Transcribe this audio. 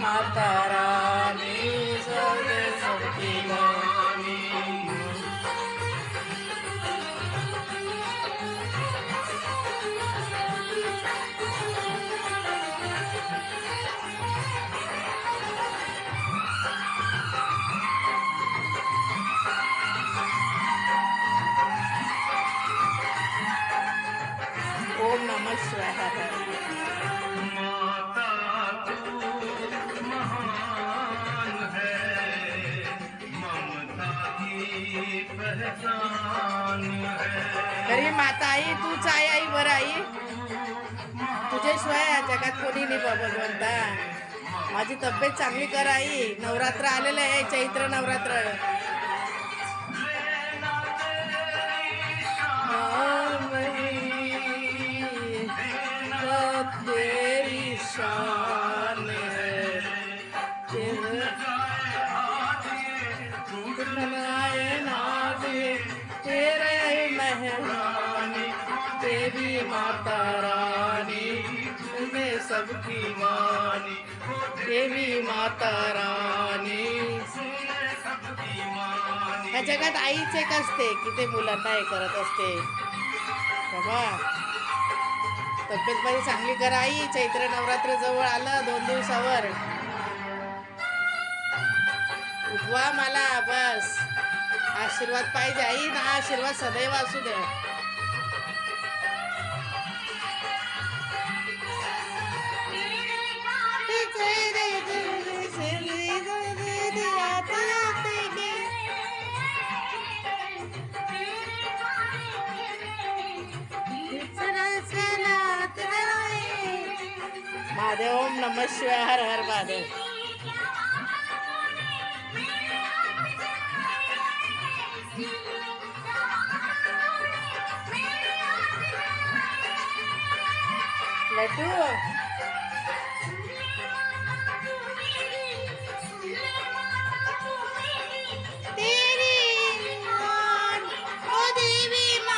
माता रानी सौदे सबकी मानी ओम नमः शिवाय। की माता आई तूच आई आई. बर आई तुझ्याशिवाय जगात कोणी नाही बा भगवंता. माझी तब्येत चांगली कर आई. नवरात्र आलेलं आहे चैत्र नवरात्र. माता रानी तूने सबकी मानी। देवी माता रानी या जगात आईच एक असते की ते मुलांना हे करत असते. बाबा तब्येत माझी चांगली कर आई चैत्र नवरात्र जवळ आलं दोन दिवसावर. उठवा मला बस. आशीर्वाद पाहिजे आई ना आशीर्वाद सदैव असू दे. महादेव ओम नम शिवाय हर हर महादेव. लड्डू.